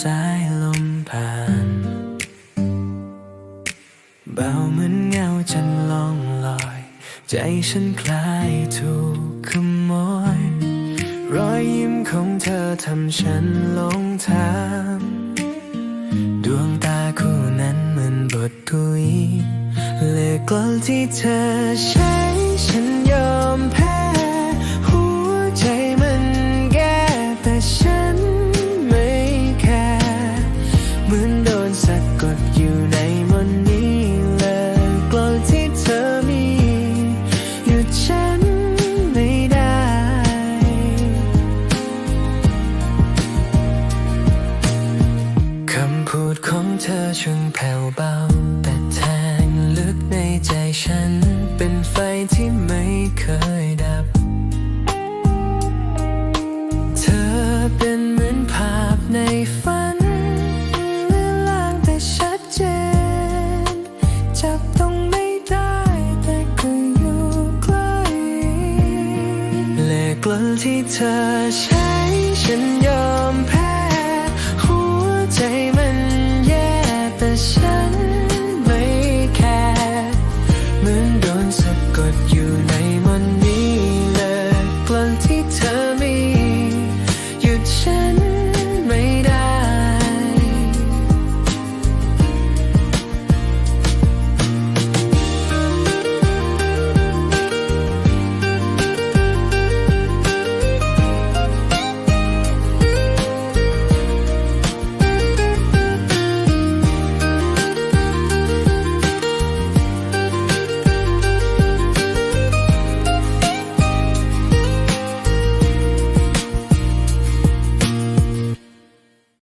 สายลมผ่าน เบาเหมือนเงาฉันลองลอย ใจฉันคลายถูกขโมย รอยยิ้มของเธอทำฉันหลงทางดวงตาคู่นั้นเหมือนบททวีเลกลอที่เธอใช้ฉัน ของเธอช่างแผ่วเบา แต่แทงลึกในใจฉัน เป็นไฟที่ไม่เคยดับ เธอเป็นเหมือนภาพในฝันเลือนลางแต่ชัดเจน จับต้องไม่ได้แต่ก็อยู่ใกล้เลขกลอนที่เธอใช้ฉันยอมแพ you lay.